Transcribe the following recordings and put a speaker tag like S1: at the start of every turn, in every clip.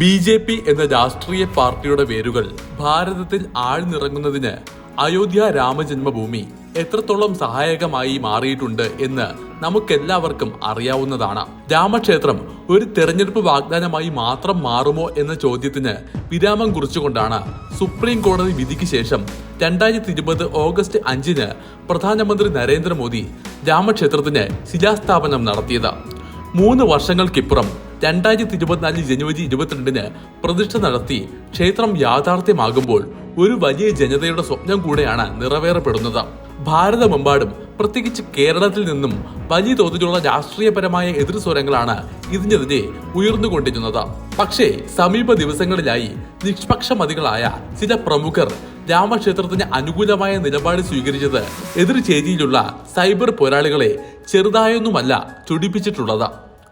S1: B J P എന്ന രാഷ്ട്രീയ പാർട്ടിയുടെ വേരുകൾ ഭാരതത്തിൽ ആഴ്ന്നിറങ്ങുന്നതിന് അയോധ്യ രാമജന്മഭൂമി എത്രത്തോളം സഹായകമായി മാറിയിട്ടുണ്ട് എന്ന് നമുക്കെല്ലാവർക്കും അറിയാവുന്നതാണ്. രാമക്ഷേത്രം ഒരു തെരഞ്ഞെടുപ്പ് വാഗ്ദാനമായി മാത്രം മാറുമോ എന്ന ചോദ്യത്തിന് വിരാമം കുറിച്ചുകൊണ്ടാണ് സുപ്രീം കോടതി വിധിക്ക് ശേഷം രണ്ടായിരത്തി ഇരുപത് ഓഗസ്റ്റ് അഞ്ചിന് പ്രധാനമന്ത്രി നരേന്ദ്രമോദി രാമക്ഷേത്രത്തിന് ശിലാസ്ഥാപനം നടത്തിയത്. മൂന്ന് വർഷങ്ങൾക്കിപ്പുറം രണ്ടായിരത്തി ഇരുപത്തിനാല് ജനുവരി ഇരുപത്തിരണ്ടിന് പ്രതിഷ്ഠ നടത്തി ക്ഷേത്രം യാഥാർത്ഥ്യമാകുമ്പോൾ ഒരു വലിയ ജനതയുടെ സ്വപ്നം കൂടെയാണ് നിറവേറപ്പെടുന്നത്. ഭാരതമെമ്പാടും പ്രത്യേകിച്ച് കേരളത്തിൽ നിന്നും വലിയ തോതിലുള്ള രാഷ്ട്രീയപരമായ എതിർസ്വരങ്ങളാണ് ഇതിനെതിരെ ഉയർന്നുകൊണ്ടിരുന്നത്. പക്ഷേ സമീപ ദിവസങ്ങളിലായി നിഷ്പക്ഷമതികളായ ചില പ്രമുഖർ രാമക്ഷേത്രത്തിന് അനുകൂലമായ നിലപാട് സ്വീകരിച്ചത് എതിർ ചേരിയിലുള്ള സൈബർ പോരാളികളെ ചെറുതായൊന്നുമല്ല ചൊടിപ്പിച്ചിട്ടുള്ളത്.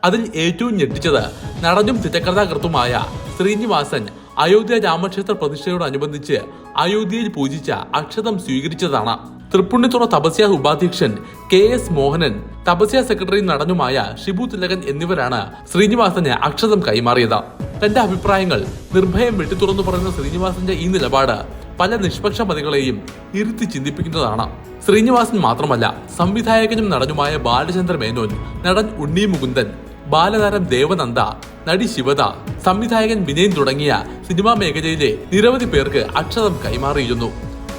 S1: അതിൽ ഏറ്റവും ഞെട്ടിച്ചത് നടനും ചിത്രകഥാകൃത്തുമായ ശ്രീനിവാസൻ അയോധ്യ രാമക്ഷേത്ര പ്രതിഷ്ഠയോടനുബന്ധിച്ച് അയോധ്യയിൽ പൂജിച്ച അക്ഷതം സ്വീകരിച്ചതാണ്. തൃപ്പുണ്ണിത്തുറ തപസ്യ ഉപാധ്യക്ഷൻ K S Mohanan Tapasya secretary നടനുമായ ഷിബു തിലകൻ എന്നിവരാണ് ശ്രീനിവാസന് അക്ഷതം കൈമാറിയത്. തന്റെ അഭിപ്രായങ്ങൾ നിർഭയം വെട്ടിത്തുറന്നു പറയുന്ന ശ്രീനിവാസന്റെ ഈ നിലപാട് പല നിഷ്പക്ഷമതികളെയും ഇരുത്തി ചിന്തിപ്പിക്കുന്നതാണ്. ശ്രീനിവാസൻ മാത്രമല്ല സംവിധായകനും നടനുമായ ബാലചന്ദ്ര മേനോൻ നടൻ ഉണ്ണി മുകുന്ദൻ ബാലതാരം ദേവനന്ദ നടി ശിവത സംവിധായകൻ വിനയൻ തുടങ്ങിയ സിനിമാ മേഖലയിലെ നിരവധി പേർക്ക് അക്ഷതം കൈമാറിയിരുന്നു.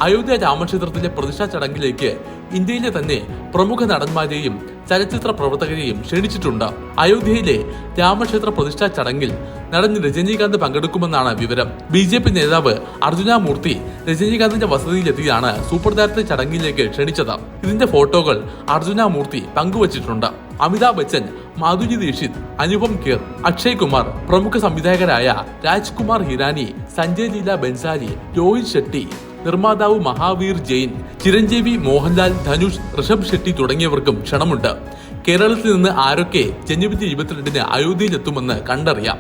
S1: അയോധ്യ രാമക്ഷേത്രത്തിലെ പ്രതിഷ്ഠാ ചടങ്ങിലേക്ക് ഇന്ത്യയിലെ തന്നെ പ്രമുഖ നടന്മാരെയും ചലച്ചിത്ര പ്രവർത്തകരെയും ക്ഷണിച്ചിട്ടുണ്ട്. അയോധ്യയിലെ രാമക്ഷേത്ര പ്രതിഷ്ഠാ ചടങ്ങിൽ നടൻ രജനീകാന്ത് പങ്കെടുക്കുമെന്നാണ് വിവരം. ബി ജെ പി നേതാവ് അർജുന മൂർത്തി രജനീകാന്തിന്റെ വസതിയിലെത്തിയാണ് സൂപ്പർ താരത്തെ ചടങ്ങിലേക്ക് ക്ഷണിച്ചത്. ഇതിന്റെ ഫോട്ടോകൾ അർജുന മൂർത്തി പങ്കുവച്ചിട്ടുണ്ട്. അമിതാഭ് ബച്ചൻ മാധുരി ദീക്ഷിത് അനുപം കേർ അക്ഷയ് കുമാർ പ്രമുഖ സംവിധായകരായ രാജ്കുമാർ ഹിരാനി സഞ്ജയ് ലീല ബൻസാരി രോഹിത് ഷെട്ടി നിർമ്മാതാവ് മഹാവീർ ജെയിൻ ചിരഞ്ജീവി മോഹൻലാൽ ധനുഷ് ഋഷഭ് ഷെട്ടി തുടങ്ങിയവർക്കും ക്ഷണമുണ്ട്. കേരളത്തിൽ നിന്ന് ആരൊക്കെ ജനുവരി ഇരുപത്തിരണ്ടിന് അയോധ്യയിലെത്തുമെന്ന് കണ്ടറിയാം.